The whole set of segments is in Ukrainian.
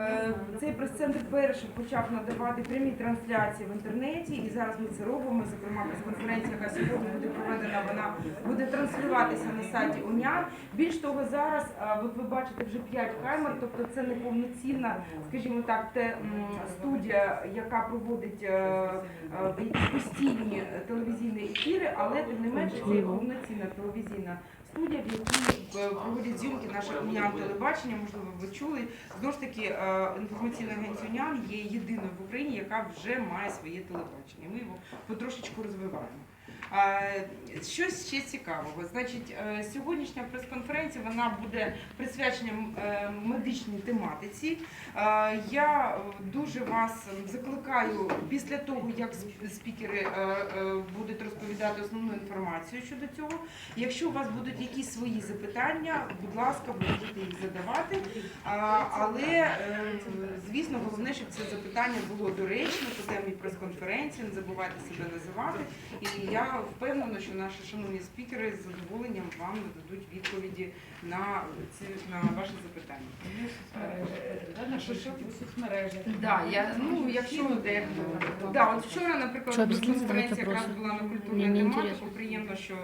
Е, Цей прес-центр перший почав надавати прямі трансляції в інтернеті, і зараз ми це робимо. Зокрема, прес-конференція, яка сьогодні буде проведена, вона буде транслюватися на сайті УНЯ. Більш того, зараз от ви бачите вже 5 камер, тобто це не повноцінна, скажімо так, те студія, яка проводить е, е, постійні телевізійні ефіри, але тим не менше це повноцінна телевізійна студія, в якій е, проводять зйомки наше УНЯН телебачення. Можливо, ви чули. Знову ж таки, е, інформаційна агенція УНЯН є єдиною в Україні, яка вже має своє телебачення. Ми його потрошечку розвиваємо. Щось ще цікавого. Значить, е, сьогоднішня прес-конференція вона буде присвячена е, медичній тематиці. Е, Я дуже вас закликаю після того, як спікери будуть розповідати основну інформацію щодо цього. Якщо у вас будуть якісь свої запитання, будь ласка, можете їх задавати. Але звісно, головне, щоб це запитання було доречно по темі прес-конференції. Не забувайте себе називати. І я впевнена, що наші шановні спікери з задоволенням вам нададуть відповіді на ці на ваші запитання. В соцмережах? Да, я ну якщо да, от вчора, наприклад, прес-конференція якраз була на культурну тематику. Приємно, що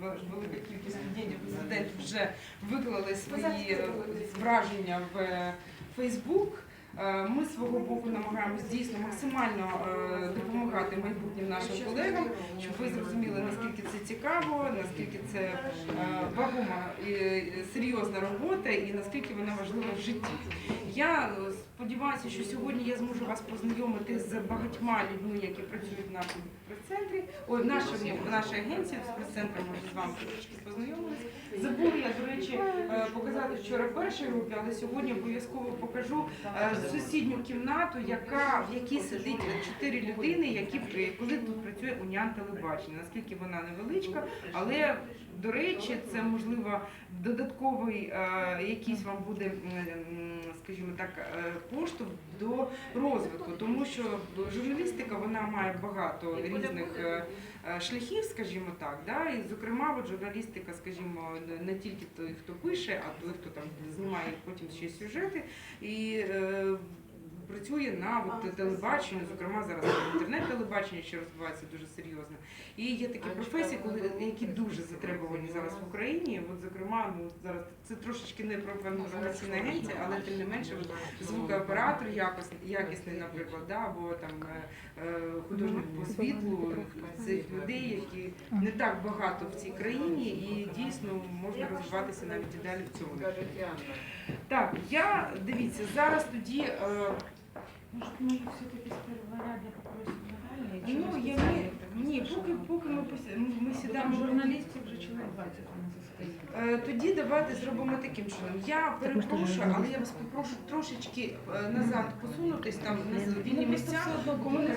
велика кількість студентів студентів вже виклали свої е, враження в Фейсбук. Е, Ми свого боку намагаємось дійсно максимально е, допомагати майбутнім нашим колегам, щоб ви зрозуміли, наскільки це цікаво, наскільки це е, вагома і е, серйозна робота, і наскільки вона важлива в житті. Я е, сподіваюся, що сьогодні я зможу вас познайомити з багатьма людьми, які працюють в нашому прес-центрі, ой, в нашій, в нашій агенції з прес-центром може з вами трошки познайомилися. Забула я, до речі, показати вчора першій групі, але сьогодні обов'язково покажу сусідню кімнату, яка в якій сидить чотири людини, які коли тут працює унян телебачення. Наскільки вона невеличка, але до речі, це можливо додатковий е, якийсь вам буде, скажімо так, е, поштовх до розвитку, тому що журналістика вона має багато різних е, шляхів, скажімо так, да, і зокрема, от журналістика, скажімо, не- тільки той, хто пише, а той, хто там знімає потім ще сюжети. І працює на от, телебаченні, зокрема зараз інтернет-телебачення, що розвивається дуже серйозно. І є такі професії, коли які дуже затребувані зараз в Україні. От, зокрема, ну зараз це трошечки не про інформаційна агенція, але тим не менше от, звукооператор якісний, якісний, наприклад, да, або там е, е, художник по світлу цих людей, які не так багато в цій країні, і дійсно можна розвиватися навіть і далі в цьому. Так, я дивіться зараз тоді. Може, ми все-таки сперва я попросимо Наталі? чи Ну, я не... ні, поки, поки ми, пос- ми, ми сідаємо журналістів. вже чоловік 20 у нас стоїть. Е, Тоді давайте зробимо таким чином. Я ми ж теж перепрошую, але я вас попрошу трошечки е, назад посунутись там на вільні місця. Кому не